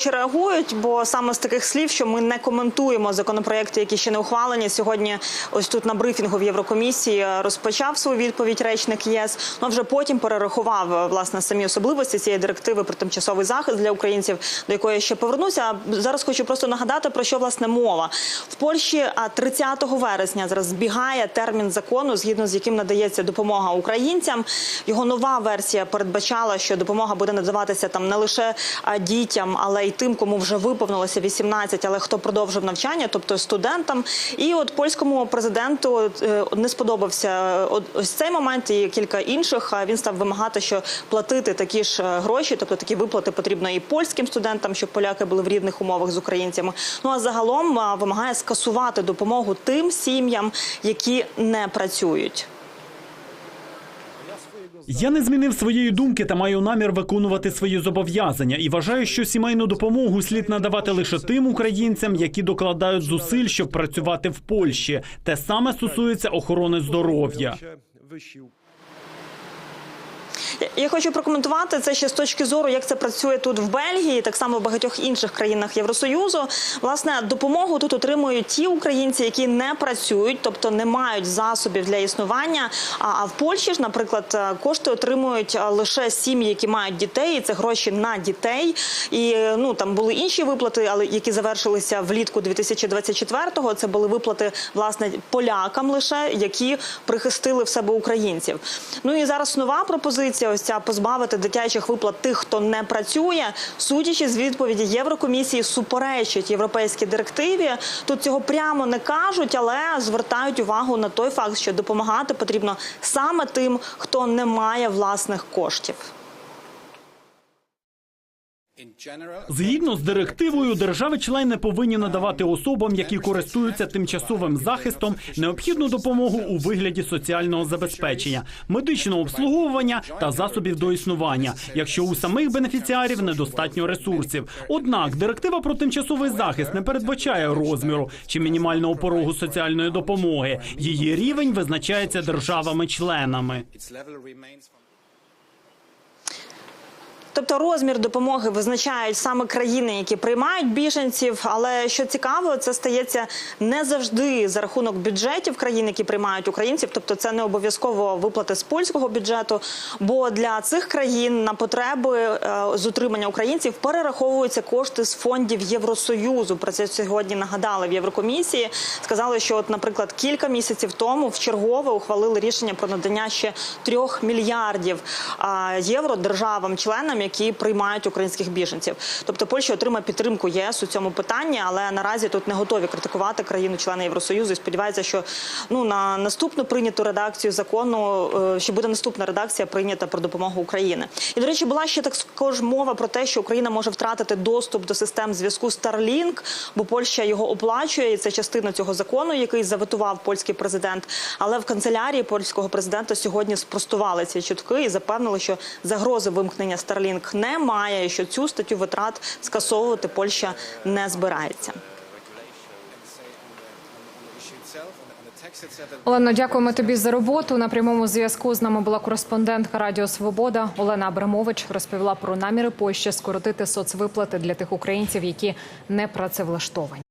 Чи реагують, бо саме з таких слів, що ми не коментуємо законопроекти, які ще не ухвалені. Сьогодні, ось тут на брифінгу в Єврокомісії розпочав свою відповідь речник ЄС. Ну вже потім перерахував власне самі особливості цієї директиви про тимчасовий захист для українців, до якої ще повернуся. Зараз хочу просто нагадати про що власне мова в Польщі. а 30 вересня зараз збігає термін закону, згідно з яким надається допомога українцям. Його нова версія передбачала, що допомога буде надаватися там не лише дітям, але й тим, кому вже виповнилося 18, але хто продовжив навчання, тобто студентам. І от польському президенту е, не сподобався е, ось цей момент і кілька інших. Він став вимагати, що платити такі ж е, гроші, тобто такі виплати потрібно і польським студентам, щоб поляки були в рівних умовах з українцями. Ну а загалом вимагає скасувати допомогу тим сім'ям, які не працюють. Я не змінив своєї думки та маю намір виконувати свої зобов'язання і вважаю, що сімейну допомогу слід надавати лише тим українцям, які докладають зусиль, щоб працювати в Польщі. Те саме стосується охорони здоров'я. Я- хочу прокоментувати це ще з точки зору, як це працює тут в Бельгії, так само в багатьох інших країнах Євросоюзу. Власне, допомогу тут отримують ті українці, які не працюють, тобто не мають засобів для існування. А, а в Польщі ж, наприклад, е, кошти отримують е, лише сім'ї, які мають дітей. і Це гроші на дітей. І е, ну там були інші виплати, але які завершилися влітку 2024-го. Це були виплати власне полякам лише, які прихистили в себе українців. Ну і зараз нова пропозиція. Ось ця позбавити дитячих виплат тих, хто не працює. Судячи з відповіді Єврокомісії, суперечить європейській директиві. Тут цього прямо не кажуть, але звертають увагу на той факт, що допомагати потрібно саме тим, хто не має власних коштів. Згідно з директивою, держави-члени повинні надавати особам, які користуються тимчасовим захистом, необхідну допомогу у вигляді соціального забезпечення, медичного обслуговування та засобів до існування, якщо у самих бенефіціарів недостатньо ресурсів. Однак директива про тимчасовий захист не передбачає розміру чи мінімального порогу соціальної допомоги. Її рівень визначається державами-членами. Тобто розмір допомоги визначають саме країни, які приймають біженців. Але що цікаво, це стається не завжди за рахунок бюджетів країн, які приймають українців. Тобто, це не обов'язково виплати з польського бюджету. Бо для цих країн на потреби е, з утримання українців перераховуються кошти з фондів Євросоюзу. Про це сьогодні нагадали в Єврокомісії. Сказали, що, от, наприклад, кілька місяців тому вчергове ухвалили рішення про надання ще трьох мільярдів євро державам-членам, які приймають українських біженців. Тобто Польща отримає підтримку ЄС у цьому питанні, але наразі тут не готові критикувати країну-члени Євросоюзу і сподіваються, що ну на наступну прийняту редакцію закону е, ще буде наступна редакція прийнята про допомогу України. І до речі, була ще також мова про те, що Україна може втратити доступ до систем зв'язку Starlink, бо Польща його оплачує. І це частина цього закону, який заветував польський президент. Але в канцелярії польського президента сьогодні спростували ці чутки і запевнили, що загрози вимкнення Starlink немає, і що цю статтю витрат скасовувати Польща не збирається. Олено, дякуємо тобі за роботу. На прямому зв'язку з нами була кореспондентка Радіо Свобода Олена Абрамович. Розповіла про наміри Польщі скоротити соцвиплати для тих українців, які не працевлаштовані.